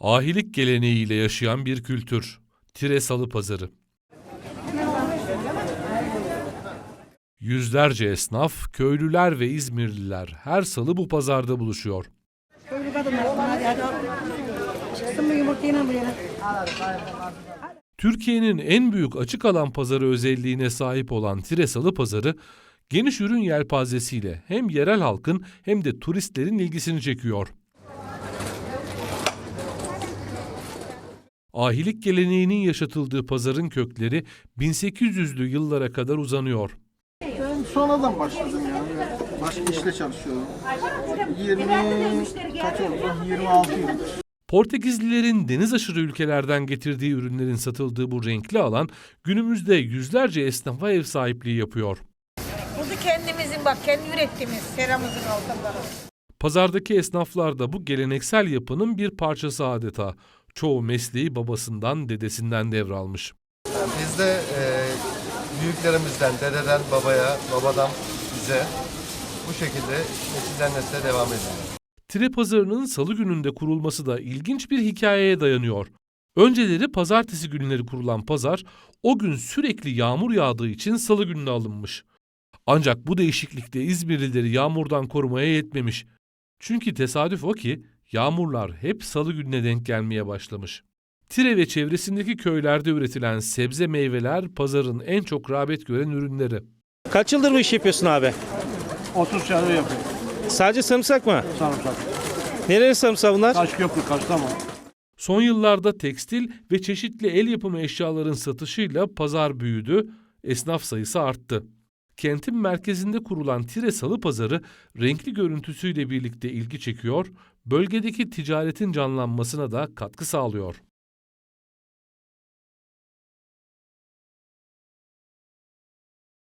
Ahilik geleneğiyle yaşayan bir kültür. Tire Salı Pazarı. Yüzlerce esnaf, köylüler ve İzmirliler her salı bu pazarda buluşuyor. Türkiye'nin en büyük açık alan pazarı özelliğine sahip olan Tire Salı Pazarı, geniş ürün yelpazesiyle hem yerel halkın hem de turistlerin ilgisini çekiyor. Ahilik geleneğinin yaşatıldığı pazarın kökleri 1800'lü yıllara kadar uzanıyor. Ben sonradan başladım yani. Başka işte çalışıyorum. 20 kaç oldu? 26 yıldır. Portekizlilerin deniz aşırı ülkelerden getirdiği ürünlerin satıldığı bu renkli alan günümüzde yüzlerce esnafa ev sahipliği yapıyor. Bunu kendimizin bak kendi ürettiğimiz seramızın altınları. Pazardaki esnaflar da bu geleneksel yapının bir parçası adeta. Çoğu mesleği babasından, dedesinden devralmış. Biz de e, büyüklerimizden, dededen babaya, babadan bize bu şekilde nesilden nesile devam ediyor. Tire pazarının salı gününde kurulması da ilginç bir hikayeye dayanıyor. Önceleri pazartesi günleri kurulan pazar o gün sürekli yağmur yağdığı için salı gününe alınmış. Ancak bu değişiklikte İzmirlileri yağmurdan korumaya yetmemiş. Çünkü tesadüf o ki yağmurlar hep salı gününe denk gelmeye başlamış. Tire ve çevresindeki köylerde üretilen sebze meyveler pazarın en çok rağbet gören ürünleri. Kaç yıldır bu işi yapıyorsun abi? 30 senedir yapıyorum. Sadece sarımsak mı? Sarımsak. Nereli sarımsak bunlar? Taşköprü, Kastamonu. Son yıllarda tekstil ve çeşitli el yapımı eşyaların satışıyla pazar büyüdü, esnaf sayısı arttı. Kentin merkezinde kurulan Tire Salı Pazarı renkli görüntüsüyle birlikte ilgi çekiyor, bölgedeki ticaretin canlanmasına da katkı sağlıyor.